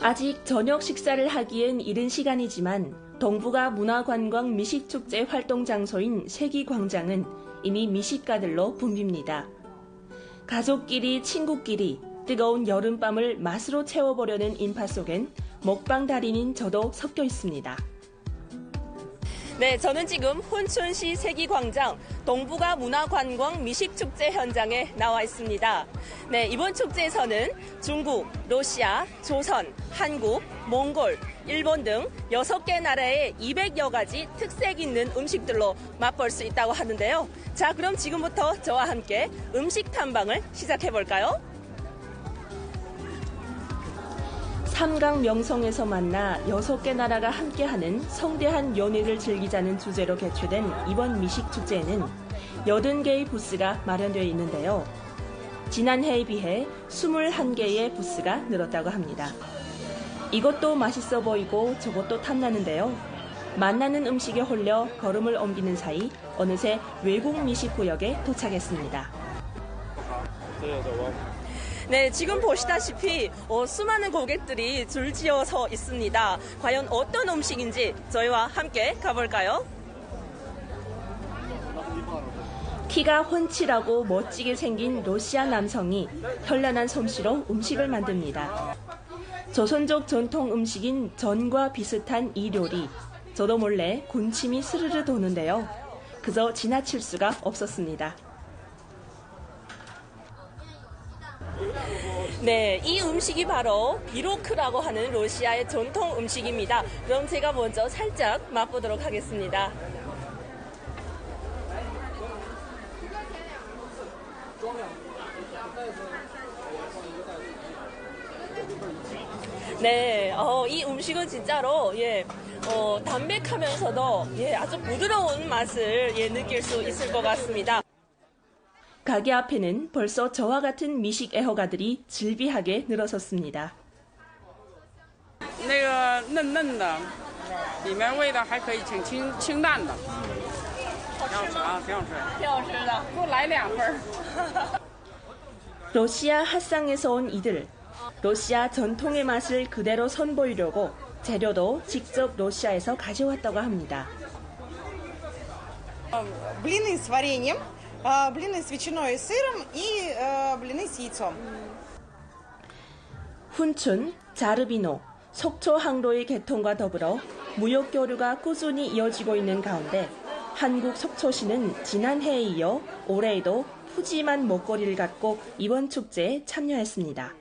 아직 저녁 식사를 하기엔 이른 시간이지만 동부가 문화관광 미식축제 활동 장소인 세기광장은 이미 미식가들로 붐빕니다. 가족끼리 친구끼리 뜨거운 여름밤을 맛으로 채워보려는 인파 속엔 먹방 달인인 저도 섞여 있습니다. 네, 저는 지금 혼춘시 세기광장 동부가 문화관광 미식축제 현장에 나와 있습니다. 네, 이번 축제에서는 중국, 러시아, 조선, 한국, 몽골, 일본 등 6개 나라의 200여 가지 특색 있는 음식들로 맛볼 수 있다고 하는데요. 자, 그럼 지금부터 저와 함께 음식 탐방을 시작해 볼까요? 삼강 명성에서 만나 여섯 개 나라가 함께하는 성대한 연회를 즐기자는 주제로 개최된 이번 미식 축제에는 80개의 부스가 마련되어 있는데요. 지난해에 비해 21개의 부스가 늘었다고 합니다. 이것도 맛있어 보이고 저것도 탐나는데요. 만나는 음식에 홀려 걸음을 옮기는 사이 어느새 외국 미식 구역에 도착했습니다. 네, 지금 보시다시피 어, 수많은 고객들이 줄지어 서 있습니다. 과연 어떤 음식인지 저희와 함께 가볼까요? 키가 훤칠하고 멋지게 생긴 러시아 남성이 현란한 솜씨로 음식을 만듭니다. 조선족 전통 음식인 전과 비슷한 이 요리. 저도 몰래 군침이 스르르 도는데요. 그저 지나칠 수가 없었습니다. 네, 이 음식이 바로 비로크라고 하는 러시아의 전통 음식입니다. 그럼 제가 먼저 살짝 맛보도록 하겠습니다. 네, 어, 이 음식은 진짜로 예, 어, 담백하면서도 예, 아주 부드러운 맛을 예, 느낄 수 있을 것 같습니다. 가게 앞에는 벌써 저와 같은 미식 애호가들이 질비하게 늘어섰습니다. 那个嫩嫩的，里面味道还可以，挺清清淡的，挺好吃啊，挺好吃。挺好吃的。给我来两份儿。 러시아 핫상에서 온 이들. 러시아 전통의 맛을 그대로 선보이려고 재료도 직접 러시아에서 가져왔다고 합니다. блины с вареньем, а, блины с ветчиной и сыром и э, блины с яйцом. 훈춘, 자르비노, 속초 항로의 개통과 더불어 무역 교류가 꾸준히 이어지고 있는 가운데 한국 속초시는 지난해에 이어 올해에도 푸짐한 먹거리를 갖고 이번 축제에 참여했습니다.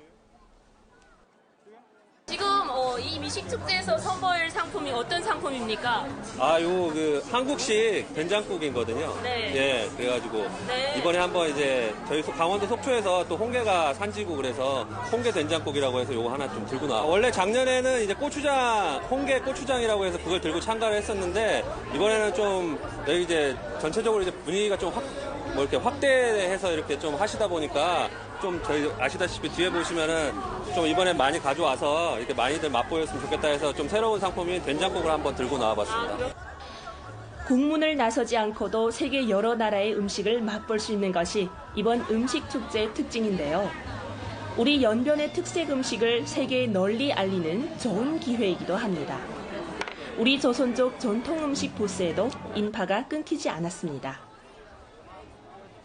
어, 이 미식 축제에서 선보일 상품이 어떤 상품입니까? 아, 요, 그, 한국식 된장국이거든요. 네. 예, 그래가지고, 네. 이번에 한번 이제, 저희 속- 강원도 속초에서 또 홍게가 산지고 그래서, 홍게 된장국이라고 해서 요거 하나 좀 들고 나와. 원래 작년에는 이제 고추장, 홍게 고추장이라고 해서 그걸 들고 참가를 했었는데, 이번에는 좀, 여기 이제, 전체적으로 이제 분위기가 좀 확, 뭐 이렇게 확대해서 이렇게 좀 하시다 보니까, 좀 저희 아시다시피 뒤에 보시면은 좀 이번에 많이 가져와서 이렇게 많이들 맛보였으면 좋겠다 해서 좀 새로운 상품인 된장국을 한번 들고 나와봤습니다. 국문을 나서지 않고도 세계 여러 나라의 음식을 맛볼 수 있는 것이 이번 음식 축제의 특징인데요. 우리 연변의 특색 음식을 세계에 널리 알리는 좋은 기회이기도 합니다. 우리 조선족 전통 음식 부스에도 인파가 끊기지 않았습니다.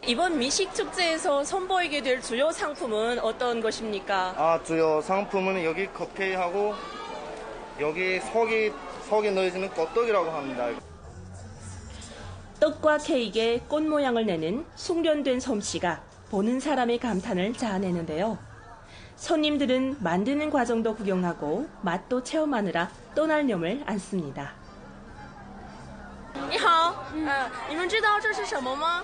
이번 미식 축제에서 선보이게 될 주요 상품은 어떤 것입니까? 아 주요 상품은 여기 컵케이크하고 여기 속이 속에 넣어지는 꽃떡이라고 합니다. 떡과 케이크에 꽃 모양을 내는 숙련된 솜씨가 보는 사람의 감탄을 자아내는데요. 손님들은 만드는 과정도 구경하고 맛도 체험하느라 떠날 념을 않습니다. 你好，嗯，你们知道这是什么吗？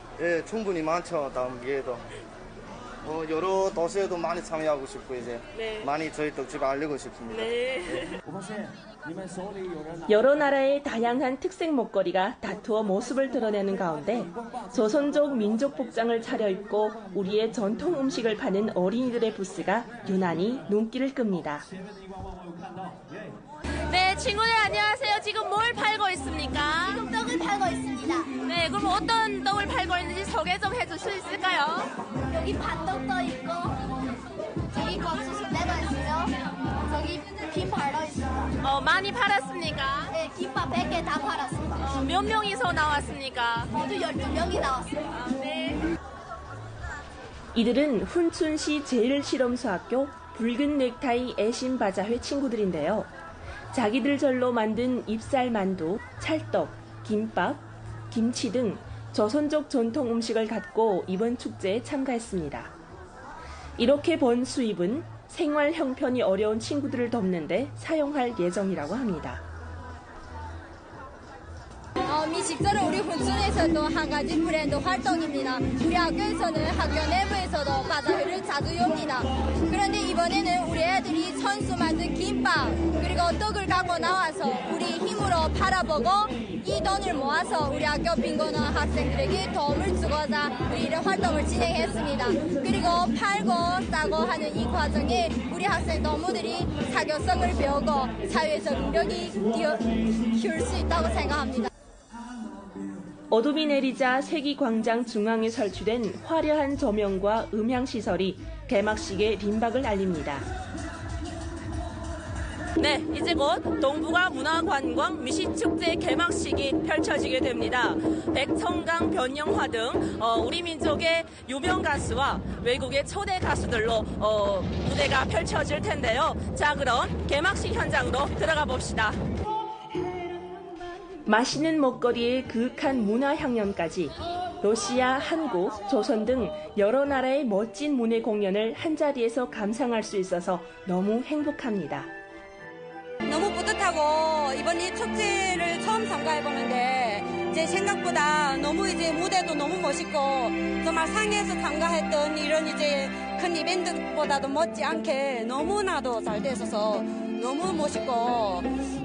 예, 충분히 많죠. 다음 기회도. 어, 여러 도시에도 많이 참여하고 싶고 이제 네. 많이 저희 떡집 알리고 싶습니다. 여러 나라의 다양한 특색 먹거리가 다투어 모습을 드러내는 가운데 조선족 민족 복장을 차려입고 우리의 전통 음식을 파는 어린이들의 부스가 유난히 눈길을 끕니다. 네, 친구들 안녕하세요. 지금 뭘 팔고 있습니까? 네, 그럼 어떤 떡을 팔고 있는지 소개 좀 해줄 수 있을까요? 여기 팥떡도 있고, 저기 순대가 있어요. 저기 김 발도 있습니다. 어, 많이 팔았습니까? 네, 김밥 100개 다 팔았습니다. 어, 몇 명이서 나왔습니까? 모두 12명이 나왔습니다. 네. 이들은 훈춘시 제일실험소학교 붉은 넥타이 애심바자회 친구들인데요. 자기들 절로 만든 잎살만두, 찰떡, 김밥, 김치 등 조선족 전통 음식을 갖고 이번 축제에 참가했습니다. 이렇게 번 수입은 생활 형편이 어려운 친구들을 돕는데 사용할 예정이라고 합니다. 어, 미식절은 우리 훈춘에서도 한 가지 브랜드 활동입니다. 우리 학교에서는 학교 내부에서도 바자회를 자주 엽니다. 그런데 이번에는 우리 애들이 선수 만든 김밥 그리고 떡을 갖고 나와서 우리 힘으로 팔아보고 이 돈을 모아서 우리 학교 빈곤한 학생들에게 도움을 주고자 우리 이런 활동을 진행했습니다. 그리고 팔고 싸고 하는 이 과정에 우리 학생 동무들이 사교성을 배우고 사회적 능력이 키울 수 있다고 생각합니다. 어둠이 내리자 세기광장 중앙에 설치된 화려한 조명과 음향 시설이 개막식의 림박을 알립니다. 네, 이제 곧 동북아 문화관광 미식축제 개막식이 펼쳐지게 됩니다. 백청강, 변영화 등 어, 우리 민족의 유명 가수와 외국의 초대 가수들로 어, 무대가 펼쳐질 텐데요. 자, 그럼 개막식 현장으로 들어가 봅시다. 맛있는 먹거리에 그윽한 문화 향연까지 러시아, 한국, 조선 등 여러 나라의 멋진 문예 공연을 한자리에서 감상할 수 있어서 너무 행복합니다. 너무 뿌듯하고 이번 이 축제를 처음 참가해 보는데 제 생각보다 너무 이제 무대도 너무 멋있고 정말 상해에서 참가했던 이런 이제 큰 이벤트보다도 멋지 않게 너무나도 잘 돼서 너무 멋있고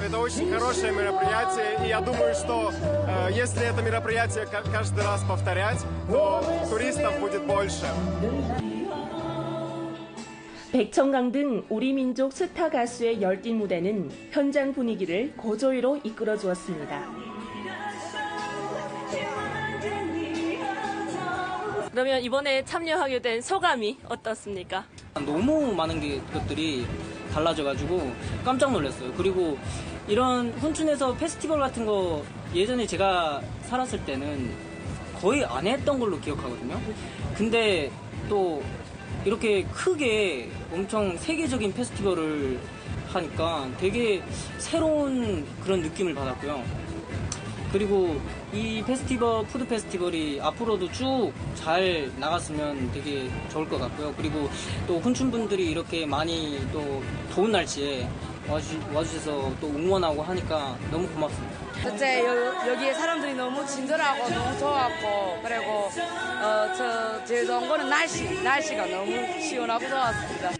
Это очень хорошее мероприятие, и я думаю, что э, если это мероприятие ка- каждый раз повторять, то туристов будет больше. 백청강 등 우리 민족 스타 가수의 열띤 무대는 현장 분위기를 고조위로 이끌어 주었습니다. 그러면 이번에 참여하게 된 소감이 어떻습니까? 너무 많은 게, 것들이 달라져가지고 깜짝 놀랐어요. 그리고 이런 훈춘에서 페스티벌 같은 거 예전에 제가 살았을 때는 거의 안 했던 걸로 기억하거든요. 근데 또 이렇게 크게 엄청 세계적인 페스티벌을 하니까 되게 새로운 그런 느낌을 받았고요. 그리고 이 페스티벌, 푸드 페스티벌이 앞으로도 쭉 잘 나갔으면 되게 좋을 것 같고요. 그리고 또 훈춘분들이 이렇게 많이 또 더운 날씨에 와주, 와주셔서 또 응원하고 하니까 너무 고맙습니다. 첫째 여, 기에 사람들이 너무 친절하고 너무 좋았고 그리고 어, 저 제일 좋은 거는 날씨 날씨가 너무 시원하고 좋았습니다.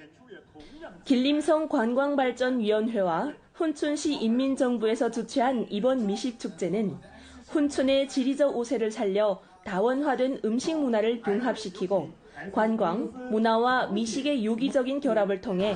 길림성 관광발전위원회와 훈춘시 인민정부에서 주최한 이번 미식축제는 훈춘의 지리적 우세를 살려 다원화된 음식 문화를 융합시키고 관광, 문화와 미식의 유기적인 결합을 통해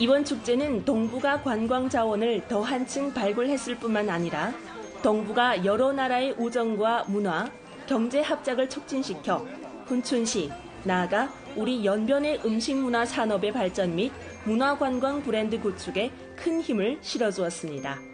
이번 축제는 동북아 관광 자원을 더 한층 발굴했을 뿐만 아니라 동북아 여러 나라의 우정과 문화, 경제 합작을 촉진시켜 훈춘시, 나아가 우리 연변의 음식 문화 산업의 발전 및 문화 관광 브랜드 구축에 큰 힘을 실어주었습니다.